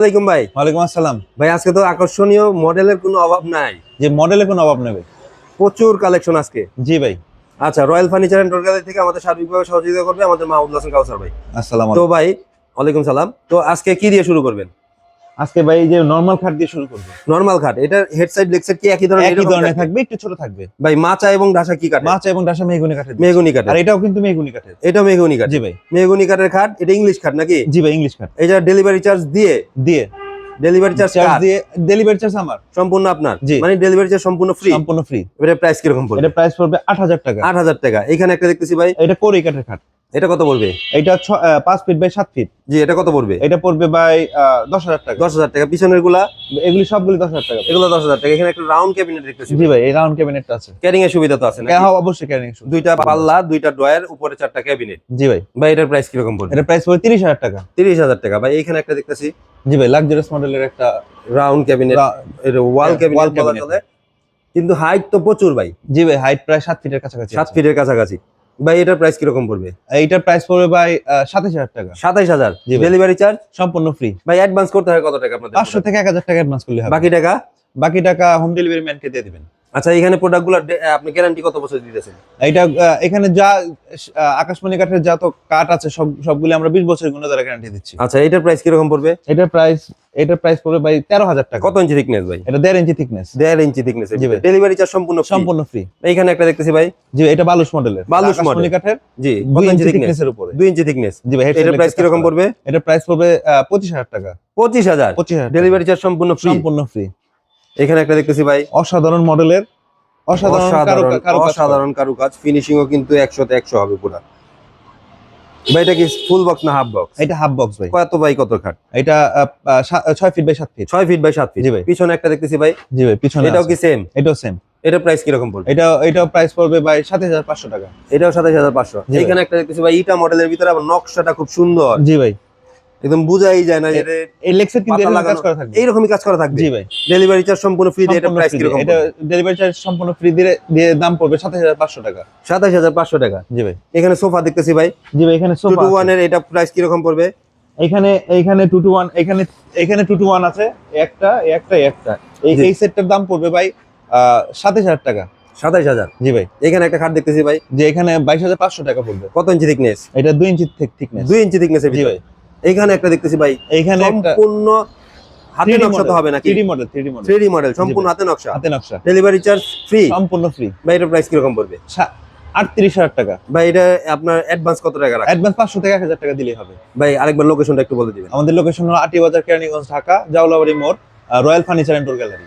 আসসালামাইকুম ভাই। ওয়ালাইকুম আসসালাম। ভাই আজকে তো আকর্ষণীয় মডেলের কোনো অভাব নাই। যে মডেলের কোনো অভাব নেবে প্রচুর কালেকশন আজকে। জি ভাই। আচ্ছা রয়্যাল ফার্নিচার এন্ড গ্যালারি থেকে আমাদের সার্বিকভাবে সহযোগিতা করবে আমাদের মাহমুদ হাসান কাউসার ভাই। আসসালাম তো ভাই ওয়ালাইকুম সালাম। তো আজকে কি দিয়ে শুরু করবেন? আজকে ভাই যে নরমাল খাট দিয়ে শুরু করব। নরমাল খাট এটা হেড সাইড লেগ সাইড কি একই ধরনের একই ধরনের থাকবে? একটু ছোট থাকবে। ভাই মাচা এবং ঢাসা কি কাঠ মাছ এবং ডাসা মেহগুনি কাঠের দিয়ে। মেহগুনি কাঠের। আর এটাও কিন্তু মেহগুনি কাঠের। এটা মেহগুনি কাঠ জি ভাই। মেহগুনি কাঠের খাট এটা ইংলিশ খাট নাকি? জি ভাই ইংলিশ খাট। এটা ডেলিভারি চার্জ দিয়ে? দিয়ে। ডেলিভারি চার্জ চার্জ দিয়ে ডেলিভারি চার্জ আমার। সম্পূর্ণ আপনার। মানে ডেলিভারি চার্জ সম্পূর্ণ ফ্রি সম্পূর্ণ ফ্রি এটা প্রাইস কীরকম পড়বে? এটা প্রাইস পড়বে আট হাজার টাকা। আট হাজার টাকা। এখানে একটা দেখতেছি ভাই। এটা কোরি কাঠের খাট। এটা কত পড়বে? এটা পাঁচ ফিট বাই সাত ফিট জি এটা কত পড়বে? এটা পড়বে বাই দশ হাজার টাকা। দশ হাজার টাকা। পিছনেরগুলা? এগুলি সবগুলি দশ হাজার টাকা। এগুলো দশ হাজার টাকা। এখানে একটা রাউন্ড ক্যাবিনেট দেখতেছি। জি ভাই এই রাউন্ড ক্যাবিনেটটা আছে। ক্যারিং এর সুবিধা তো আছে নাকি? হ্যাঁ অবশ্যই ক্যারিং দুইটা পাল্লা দুইটা ড্রয়ার উপরে চারটা ক্যাবিনেট জি ভাই। ভাই এটার প্রাইস কীরকম পড়বে? এটা প্রাইস পড়বে তিরিশ হাজার টাকা। তিরিশ হাজার টাকা। ভাই এখানে একটা দেখতেছি। জি ভাই লাক্সারিয়াস মডেলের একটা রাউন্ড ক্যাবিনেট ওয়াল ক্যাবিনেট বলা চলে। কিন্তু হাইট তো প্রচুর ভাই। জি ভাই হাইট প্রায় সাত ফিটের কাছাকাছি সাত ফিটের কাছাকাছি। ভাই এটার প্রাইস কীরকম পড়বে? এইটার প্রাইস পড়বে ভাই সাতাশ হাজার টাকা। সাতাইশ হাজার? ডেলিভারি চার্জ সম্পূর্ণ ফ্রি ভাই অ্যাডভান্স করতে হয় কত টাকা আপনাদের পাঁচশো থেকে এক হাজার টাকা অ্যাডভান্স করলে হবে। বাকি টাকা? বাকি টাকা হোম ডেলিভারি ম্যানকে দিয়ে দিবেন। আচ্ছা এখানে প্রোডাক্টগুলো আপনি গ্যারান্টি কত বছর দিতেছেন? আহ, এখানে যা আকাশমণি কাঠের যত কাঠ আছে সব সবগুলি আমরা বিশ বছরের গুণ দ্বারা গ্যারান্টি দিচ্ছি। আচ্ছা এটার প্রাইস কীরকম পড়বে? এটার প্রাইস এটার প্রাইস পড়বে ভাই তেরো হাজার টাকা। কত ইঞ্চি থিকনেস ভাই? এটা দেড় ইঞ্চি থিকনেস দেড় ইঞ্চি থিকনেস। ডেলিভারি চার্জ সম্পূর্ণ। সম্পূর্ণ ফ্রি এইখানে একটা দেখতেছি ভাই। জি এটা বালুশ মডেলের। বালুশ model। কাঠের জি কত ইঞ্চি থিকনেস থিকনেসের উপরে। দুই ইঞ্চি থিকনেস জি ভাই এটার প্রাইস কীরকম পড়বে? এটা প্রাইস পড়বে পঁচিশ হাজার টাকা। পঁচিশ হাজার? পঁচিশ হাজার ডেলিভারি চার্জ সম্পূর্ণ ফ্রি সম্পূর্ণ ফ্রি এখানে একটা দেখতেছি ভাই অসাধারণ মডেলের অসাধারণ কারু- অসাধারণ কারুকাজ করা। ফিনিশিং ও কিন্তু একশোতে একশো হবে পুরা। ভাই এটা কি ফুল বক্স না হাফ বক্স এটা হাফ বক্স ভাই। কত বাই কত খাট? এটা feet by feet by feet জি ভাই। পিছনে একটা দেখতেছি ভাই। জি ভাই পিছনে এটাও কি সেম এটাও সেম এটা প্রাইস পড়বে? এটা এটাও প্রাইস পড়বে ভাই সাত হাজার পাঁচশো টাকা। এটাও সাতাশ হাজার পাঁচশো। জি ভাই। এখানে একটা দেখতেছি ভাই ইটা মডেলের ভিতরে আবার নকশাটা খুব সুন্দর। জি ভাই। একদম বুঝাই যায় না যে এই লেক্সের কিন্তু এরকম কাজ করা থাকবে। এইরকমই কাজ করা থাকবে। জি ভাই। ডেলিভারি চার্জ সম্পূর্ণ ফ্রি এটা প্রাইস কীরকম দিয়ে। এটা ডেলিভারি চার্জ সম্পূর্ণ ফ্রি দিয়ে দিয়ে দাম পড়বে সাত হাজার পাঁচশো টাকা। সাতাশ হাজার পাঁচশো টাকা। জি ভাই। এখানে সোফা দেখতেছি ভাই। জি ভাই এখানে সোফা টু ওয়ানের এটা প্রাইস কীরকম পড়বে? এখানে এখানে টু টু ওয়ান এখানে এখানে টু টু ওয়ান আছে। একটা একটা একটা। এই। এই সেটটার দাম পড়বে ভাই সাতাশ হাজার টাকা। সাতাইশ হাজার। জি ভাই। এখানে একটা খাট দেখতেছি ভাই। যে এখানে বাইশ হাজার পাঁচশো টাকা পড়বে। কত ইঞ্চি থিকনেস এটা দুই ইঞ্চি থিকনেস দুই ইঞ্চি থিকনেসের জি ভাই। এইখানে একটা দেখতেছি ভাই এইখানে সম্পূর্ণ হাতে নকশা হবে নাকি? Three model three model three model সম্পূর্ণ হাতে নকশা। হাতে নকশা। ডেলিভারি চার্জ ফ্রি সম্পূর্ণ ফ্রি ভাই এটার প্রাইস কি রকম পড়বে আটত্রিশ হাজার টাকা। ভাই এটা আপনার অ্যাডভান্স কত টাকা রাখা অ্যাডভান্স পাঁচশো থেকে এক হাজার টাকা দিলেই হবে। ভাই আরেকবার লোকেশনটা একটু বলে দিবেন। আমাদের লোকেশন হলো আটি বাজার কেরানীগঞ্জ ঢাকা জাউলাবাড়ি মোড় Royal Furniture and Door Gallery